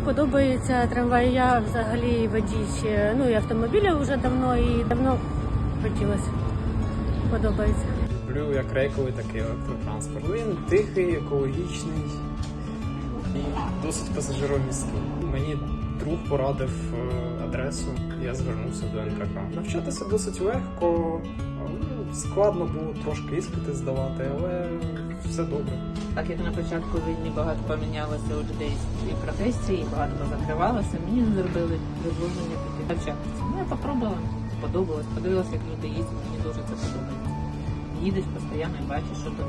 подобається трамвай. Я взагалі водій ну і автомобіля вже давно і давно хотілося. Подобається. Люблю як рейковий, так і електротранспорт. Він тихий, екологічний і досить пасажиромісткий. Мені друг порадив е, адресу, я звернувся до НКК. Навчатися досить легко, складно було трошки іспити здавати, але все добре. Так як на початку війни багато помінялося у людей і професії, багато позакривалося, мені не зробили дозволення піти навчатися. Ну, я попробувала, сподобалось, подивилася, як люди їздять, мені дуже це подобається. Їдеш постійно і бачиш, що тут